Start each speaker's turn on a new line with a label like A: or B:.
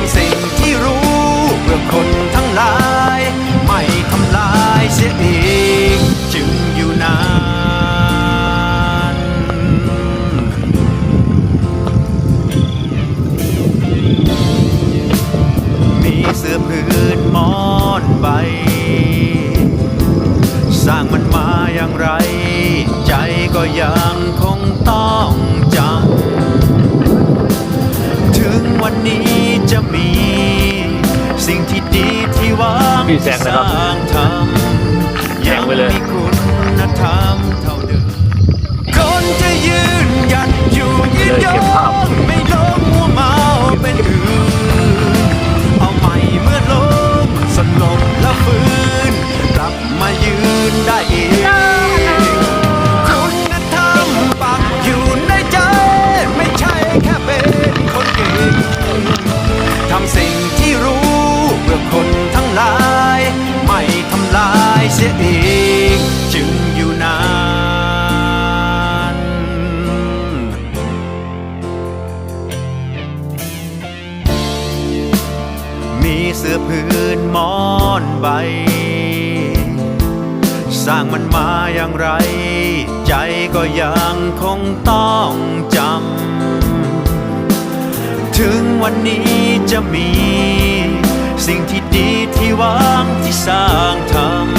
A: ทำสิ่งที่รู้เพื่อคนทั้งหลาย ไม่ทำลายเสียอีกจึงอยู่นานมีเสื้อผืนมอนใบ สร้างมันมาอย่างไร ใจก็ยังคงต้อง พี่แซงนะครับสร้างทำแซงไปเลยมีคุณธรรมเท่าเดิมคนจะยืนหยัดอยู่ยืนเลยยเก็บภาพงไม่ลงมัวเมาเป็นอื่นเอาใหม่เมื่อลมสลบแล้วฟื้นกลับมายืนได้อีก มีเสื้อพื้นมอนใบ สร้างมันมาอย่างไร ใจก็ยังคงต้องจำ ถึงวันนี้จะมี สิ่งที่ดีที่หวังที่สร้างทำยังมีคุณ